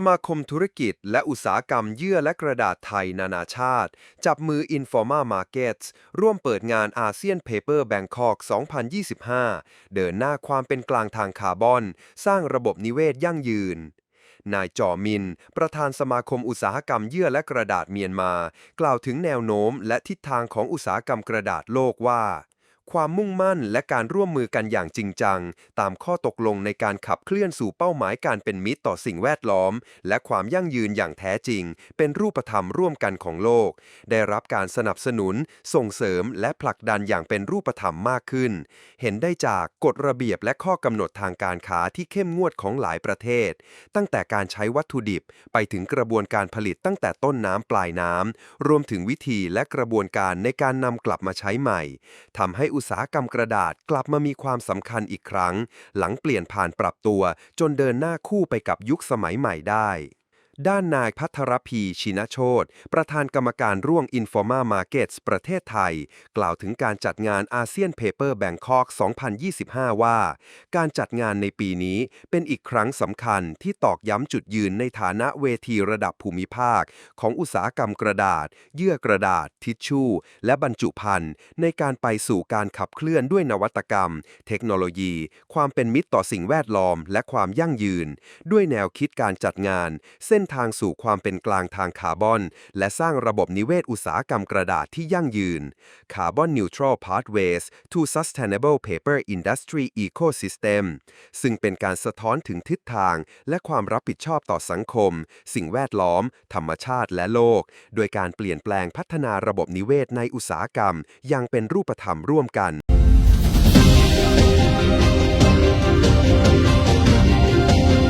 สมาคมธุรกิจและอุตสาหกรรมเยื่อและกระดาษไทยนานาชาติ จับมือ Informa Markets ร่วมเปิดงานอาเซียน Paper Bangkok 2025 เดินหน้าความเป็นกลางทางคาร์บอน สร้างระบบนิเวศยั่งยืน นายจอมิน ประธานสมาคมอุตสาหกรรมเยื่อและกระดาษเมียนมา กล่าวถึงแนวโน้มและทิศทางของอุตสาหกรรมกระดาษโลกว่า ความมุ่งมั่นและการร่วมมือกันอย่างจริงจัง ตามข้อตกลงในการขับเคลื่อนสู่เป้าหมายการเป็นมิตรต่อสิ่งแวดล้อม และความยั่งยืนอย่างแท้จริง เป็นรูปธรรมร่วมกันของโลก ได้รับการสนับสนุน ส่งเสริม และผลักดันอย่างเป็นรูปธรรมมากขึ้น เห็นได้จากกฎระเบียบและข้อกำหนดทางการค้าที่เข้มงวดของหลายประเทศ ตั้งแต่การใช้วัตถุดิบ ไปถึงกระบวนการผลิตตั้งแต่ต้นน้ำปลายน้ำรวมถึงวิธีและกระบวนการในการนำกลับมาใช้ใหม่ทำให้อุตสาหกรรมกระดาษกลับมามีความสำคัญอีกครั้ง หลังเปลี่ยนผ่านปรับตัว จนเดินหน้าคู่ไปกับยุคสมัยใหม่ได้ ด้านนายพัทรพีชินโชตประธานกรรมการร่วง Informa Markets ประเทศไทย กล่าวถึงการจัดงานอาเซียน Paper Bangkok 2025 ว่า การจัดงานในปีนี้เป็นอีกครั้งสำคัญที่ตอกย้ำจุดยืนในฐานะเวทีระดับภูมิภาค ของอุตสาหกรรมกระดาษ เยื่อกระดาษ ทิชชู่ และบรรจุภัณฑ์ในการไปสู่การขับเคลื่อนด้วยนวัตกรรม เทคโนโลยี ความเป็นมิตรต่อสิ่งแวดล้อม และความยั่งยืน ด้วยแนวคิดการจัดงาน เส้นทางสู่ความเป็นกลางทางคาร์บอน และสร้างระบบนิเวศอุตสาหกรรมกระดาษที่ยั่งยืน Carbon Neutral Pathways to Sustainable Paper Industry Ecosystem ซึ่งเป็นการสะท้อนถึงทิศทาง และความรับผิดชอบต่อสังคม สิ่งแวดล้อม ธรรมชาติและโลก โดยการเปลี่ยนแปลงพัฒนาระบบนิเวศในอุตสาหกรรมอยังเป็นรูปธรรมร่วมกัน